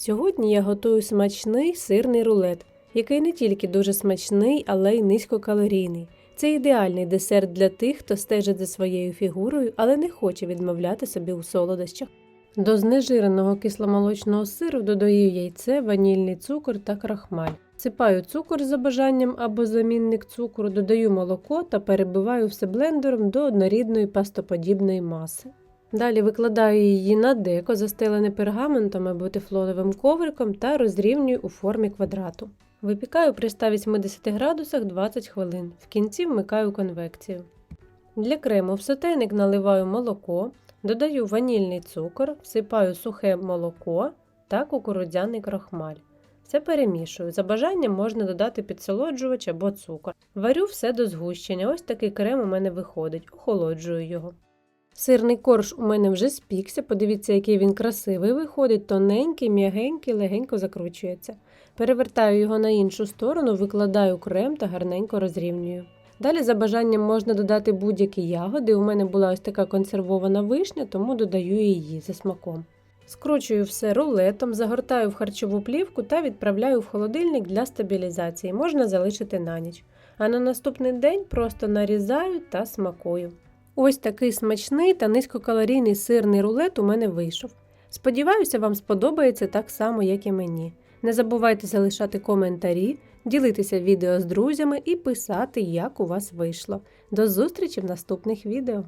Сьогодні я готую смачний сирний рулет, який не тільки дуже смачний, але й низькокалорійний. Це ідеальний десерт для тих, хто стежить за своєю фігурою, але не хоче відмовляти собі у солодощах. До знежиреного кисломолочного сиру додаю яйце, ванільний цукор та крахмаль. Сипаю цукор за бажанням або замінник цукру, додаю молоко та перебиваю все блендером до однорідної пастоподібної маси. Далі викладаю її на деко, застелене пергаментом або тефлоновим ковриком та розрівнюю у формі квадрату. Випікаю при 180 градусах 20 хвилин. В кінці вмикаю конвекцію. Для крему в сотейник наливаю молоко, додаю ванільний цукор, всипаю сухе молоко та кукурудзяний крохмаль. Все перемішую. За бажанням можна додати підсолоджувач або цукор. Варю все до згущення. Ось такий крем у мене виходить, охолоджую його. Сирний корж у мене вже спікся, подивіться, який він красивий виходить, тоненький, м'ягенький, легенько закручується. Перевертаю його на іншу сторону, викладаю крем та гарненько розрівнюю. Далі за бажанням можна додати будь-які ягоди. У мене була ось така консервована вишня, тому додаю її за смаком. Скручую все рулетом, загортаю в харчову плівку та відправляю в холодильник для стабілізації. Можна залишити на ніч. А на наступний день просто нарізаю та смакую. Ось такий смачний та низькокалорійний сирний рулет у мене вийшов. Сподіваюся, вам сподобається так само, як і мені. Не забувайте залишати коментарі, ділитися відео з друзями і писати, як у вас вийшло. До зустрічі в наступних відео!